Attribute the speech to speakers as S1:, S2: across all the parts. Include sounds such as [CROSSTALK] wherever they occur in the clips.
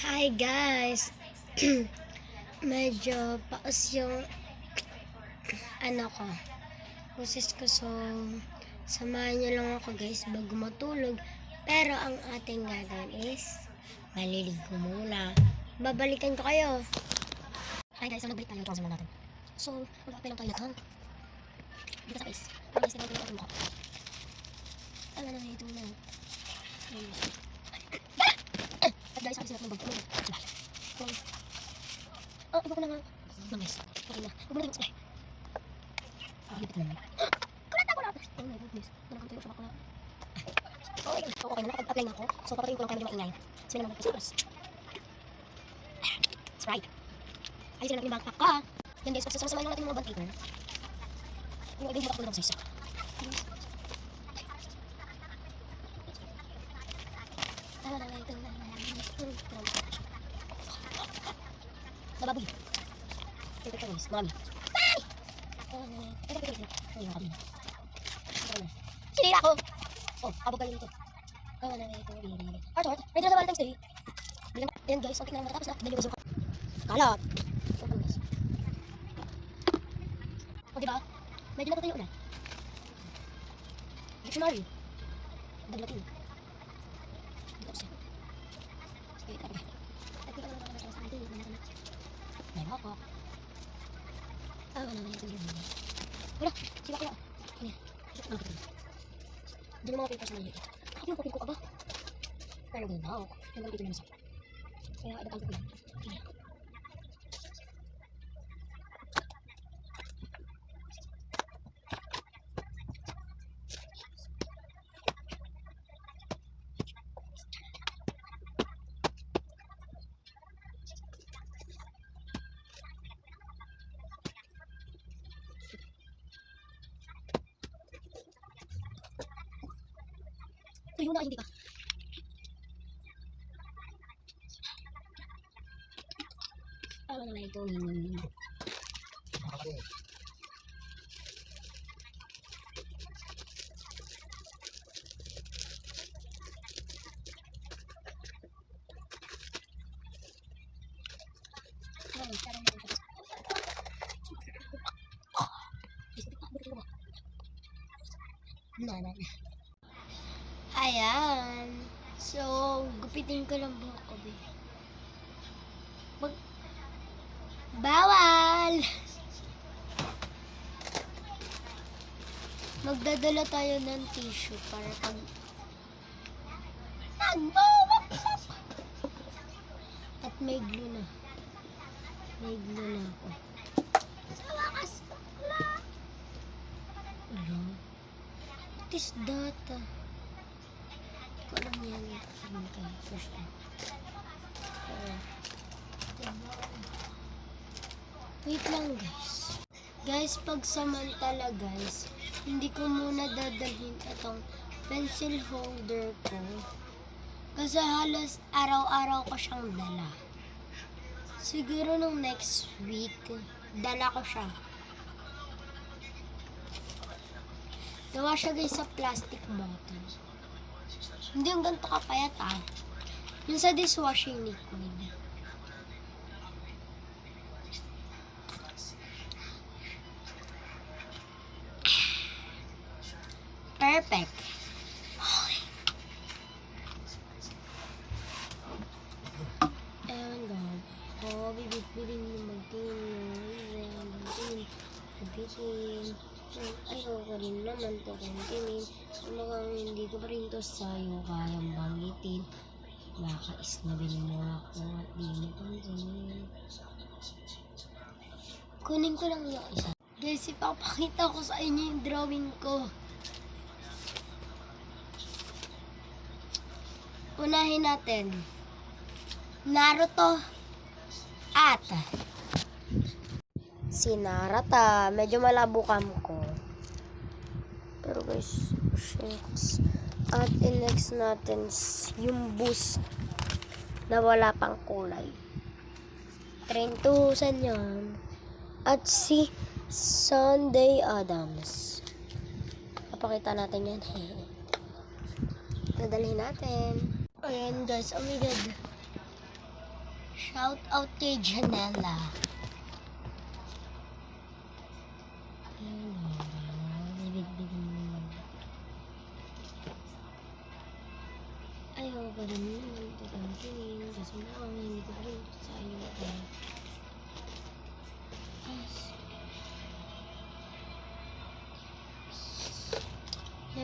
S1: Hi guys! [CLEARS THROAT] Medyo paus yung ano ko. Boses ko so samahan niyo lang ako guys bago matulog. Pero ang ating gagawin is maliligo muna. Babalikan ko kayo. Hi guys, so nagbalik tayo. Transfer natin. So, mag-apply lang tayo na Dito sa face. Para guys, tinawag ko yung mukha. Ano na ito na. Ayun. At guys, sabi sila ng bag. Oh, iba ko na nga. Mamis. Okay na. Huwag mo na rin. Ah, hipit na. Kulata ko na! Oh my goodness. Wala kang tayo sa bakla. Okay, so okay na. Nakapag-apply na ako. So, papatayin ko lang tayo medyo maingay. So, yun naman kasi plus. Sprite. Ayusin natin yung backpack ko. Yan guys, pagsasama lang natin yung mga bag paper. Yung ibig lang sa isa. Nababoy. Ito ito guys, marami. Ay! Ito kanina. Ito na. Sinira ko! Oh, abog galing ito. Oh, na ito. Art, art. Ready na sa Valentine's Day. Ayan guys, konti na matapos na. Dali ko Kalat! Pa guys. O, diba? Medyo natutuyo na. Dictionary. Daglatin. Dito siya. Sige, ito pa. Ito pa lang sa atin. May mako. Ah, wala na ito yun. Wala. Ano? Ito na. Diyan mga papers na yun. Ako yung papel ko aba. Pero ganun na ako. Yung ganito na nasa. Kaya adaptan ko. Kaya. Tuyo na, hindi pa. Tama na ito. Ay, sarang na ito. Ayan. So, gupitin ko lang buhok ko, babe. Mag... Bawal! Magdadala tayo ng tissue para pag... Nagbawasak! At may glue na. May glue na ako. Sa wakas! Wala! Is that? Alam yan. Ano? Push ka. Oo. Wait lang guys. Guys, pag samantala guys, hindi ko muna dadalhin itong pencil holder ko. Kasi halos araw-araw ko siyang dala. Siguro nung next week, dala ko siya. Gawa siya guys sa plastic bottle. Hindi yung ganito kapayat ah. Yung sa dishwashing liquid. Perfect. Ayoko rin naman to kuntinin. Mukhang hindi ko pa rin to sa'yo kayang banggitin. Nakais-nabil mo ako at di mo pansinin. Kunin ko lang yung isa. Guys, ipapakita ko sa inyo yung drawing ko. Unahin natin. Naruto at si Narata. Medyo malabo cam ko. Pero guys, shucks. At in-next natin yung boost na wala pang kulay. Trintusan yan. At si Sunday Adams. Papakita natin yan. [LAUGHS] Nadalhin natin. Ayan guys, oh my god. Shout out kay Janela.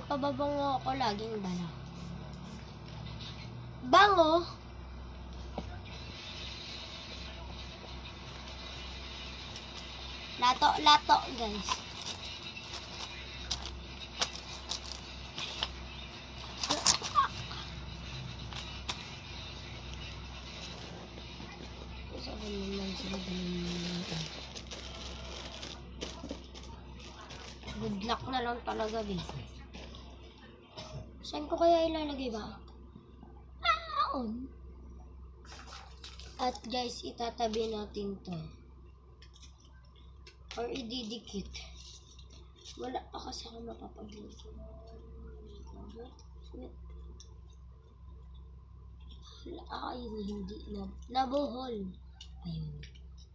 S1: Pababango ako laging dala. Bango! Lato, lato, guys. Sila ganun Good luck na lang talaga, guys. Saan ko kaya ilalagay ba? Aon. At guys, itatabi natin to. Or ididikit. Wala pa kasi ako mapapagluto. Wala, ay, hindi na. Nabuhol. Ayun.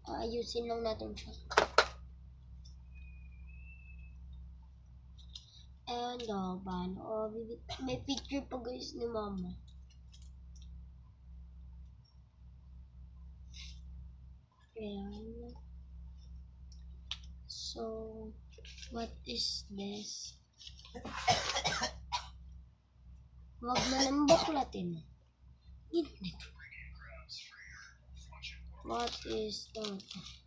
S1: Ayusin lang natin siya. Ayun daw, paano? Bibit- may picture pa guys ni mama. Ayan. So, what is this? Wag mo nang buklatin. What is that?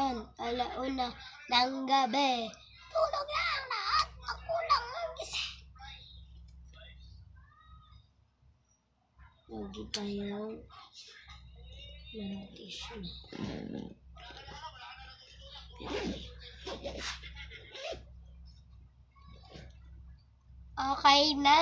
S1: One, alauna ng gabi. Tulog lang lahat. Ako lang ang gisa. Lagi tayong meditation. Okay na.